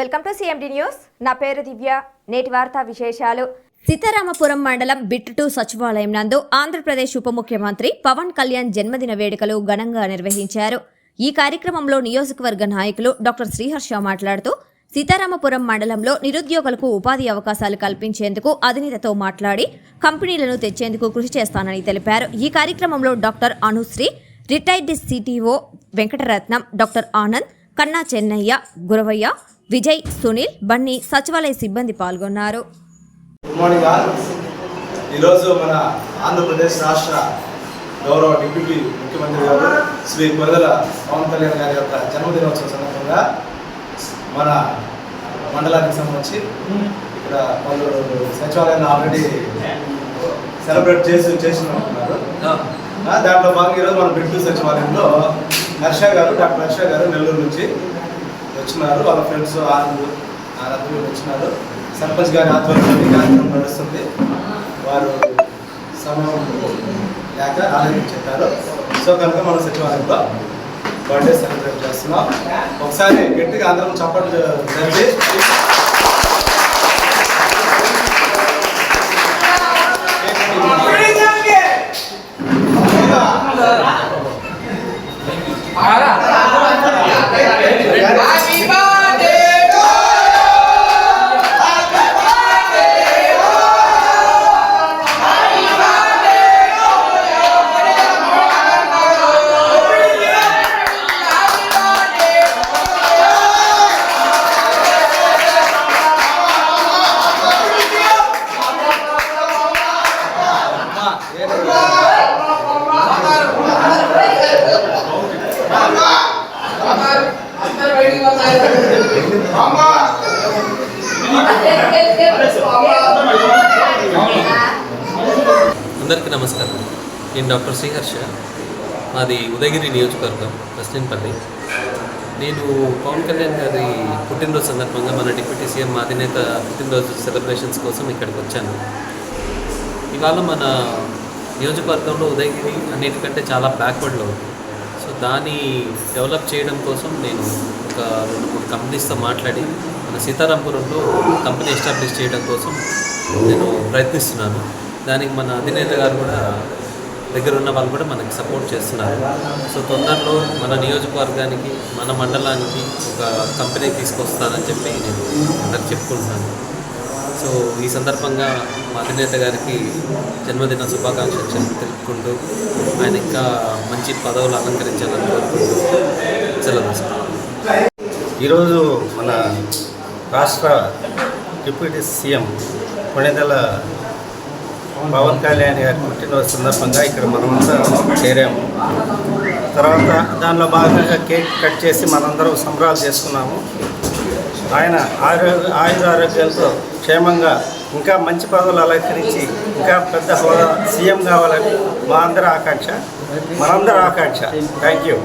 Welcome to CMD news. నా పేరు దివ్య. నేటి వార్తా విశేషాలు. సీతారామపురం మండలం బిట్టుటు సచివాలయం నందు ఆంధ్రప్రదేశ్ ఉప ముఖ్యమంత్రి పవన్ కళ్యాణ్ జన్మదిన వేడుకలు ఘనంగా నిర్వహించారు. ఈ కార్యక్రమంలో నియోజకవర్గ నాయకులు డాక్టర్ శ్రీహర్ష మాట్లాడుతూ సీతారామపురం మండలంలో నిరుద్యోగులకు ఉపాధి అవకాశాలు కల్పించేందుకు అధినేతతో మాట్లాడి కంపెనీలను తెచ్చేందుకు కృషి చేస్తానని తెలిపారు. ఈ కార్యక్రమంలో doctor Anushree retired CTO Venkataratnam doctor Anand Kanna Chennaiah Guravaiah Vijay Sunil Bunny సచివాలయ సిబ్బంది పాల్గొన్నారు. గుడ్ మార్నింగ్ ఆల్ ఈరోజు మన ఆంధ్రప్రదేశ్ రాష్ట్ర గౌరవ డిప్యూటీ ముఖ్యమంత్రి గారు శ్రీ కొరదల పవన్ కళ్యాణ్ గారి యొక్క జన్మదినోత్సవం సందర్భంగా మన మండలానికి సంబంధించి ఇక్కడ వాళ్ళు సచివాలయాన్ని ఆల్రెడీ సెలబ్రేట్ చేసి చేసి ఉంటున్నారు ఆ, దాంట్లో భాగంగా ఈరోజు మన బిడ్డు సచివాలయంలో హర్ష గారు డాక్టర్ హర్ష గారు నెల్లూరు నుంచి వచ్చినారు. వాళ్ళ ఫ్రెండ్స్ ఆరు ఆనంద్ వచ్చినారు. సర్పంచ్ గారి ఆధ్వర్యంలో కార్యక్రమం నడుస్తుంది. వారు సమయం లేక రాలేదని చెప్పారు. సో కనుక మన సచివాలయంలో బర్త్డే సెలబ్రేట్ చేస్తున్నాం. ఒకసారి గట్టిగా అందరం చప్పట్లు జరిపి అందరికీ నమస్కారం. నేను డాక్టర్ శ్రీహర్ష మాది ఉదయగిరి నియోజకవర్గం కస్టిన్పల్లి నేను పవన్ కళ్యాణ్ గారి పుట్టినరోజు సందర్భంగా మన డిప్యూటీ సీఎం అధినేత పుట్టినరోజు సెలబ్రేషన్స్ కోసం ఇక్కడికి వచ్చాను. ఇవాళ మన నియోజకవర్గంలో ఉదయగిరి అన్నిటికంటే చాలా బ్యాక్వర్డ్లో ఉంది. సో దాన్ని డెవలప్ చేయడం కోసం నేను ఒక రెండు మూడు కంపెనీస్తో మాట్లాడి మన సీతారాంపురంలో కంపెనీ ఎస్టాబ్లిష్ చేయడం కోసం నేను ప్రయత్నిస్తున్నాను. దానికి మన అధినేత గారు కూడా దగ్గర ఉన్న వాళ్ళు కూడా మనకి సపోర్ట్ చేస్తున్నారు. సో తొందరలో మన నియోజకవర్గానికి మన మండలానికి ఒక కంపెనీ తీసుకొస్తానని చెప్పి నేను అందరికి చెప్పుకుంటున్నాను. సో ఈ సందర్భంగా మా అధినేత గారికి జన్మదిన శుభాకాంక్షలు తెలుపుకుంటూ ఆయన ఇంకా మంచి పదవులు అలంకరించాలని కోరుకుంటూ సెలవు ఈరోజు మన రాష్ట్ర డిప్యూటీ సీఎం కొణిదెల పవన్ కళ్యాణ్ గారి పుట్టినరోజు సందర్భంగా ఇక్కడ మనమంతా చేరాము. తర్వాత దానిలో భాగంగా కేక్ కట్ చేసి మనందరం సంబరాలు చేసుకున్నాము. ఆయన ఆరోగ్య ఆయుధ ఆరోగ్యాలతో క్షేమంగా ఇంకా మంచి పదవులు అలంకరించి ఇంకా పెద్ద హోదా సీఎం కావాలని మా అందరి ఆకాంక్ష. మనందరి ఆకాంక్ష. Thank you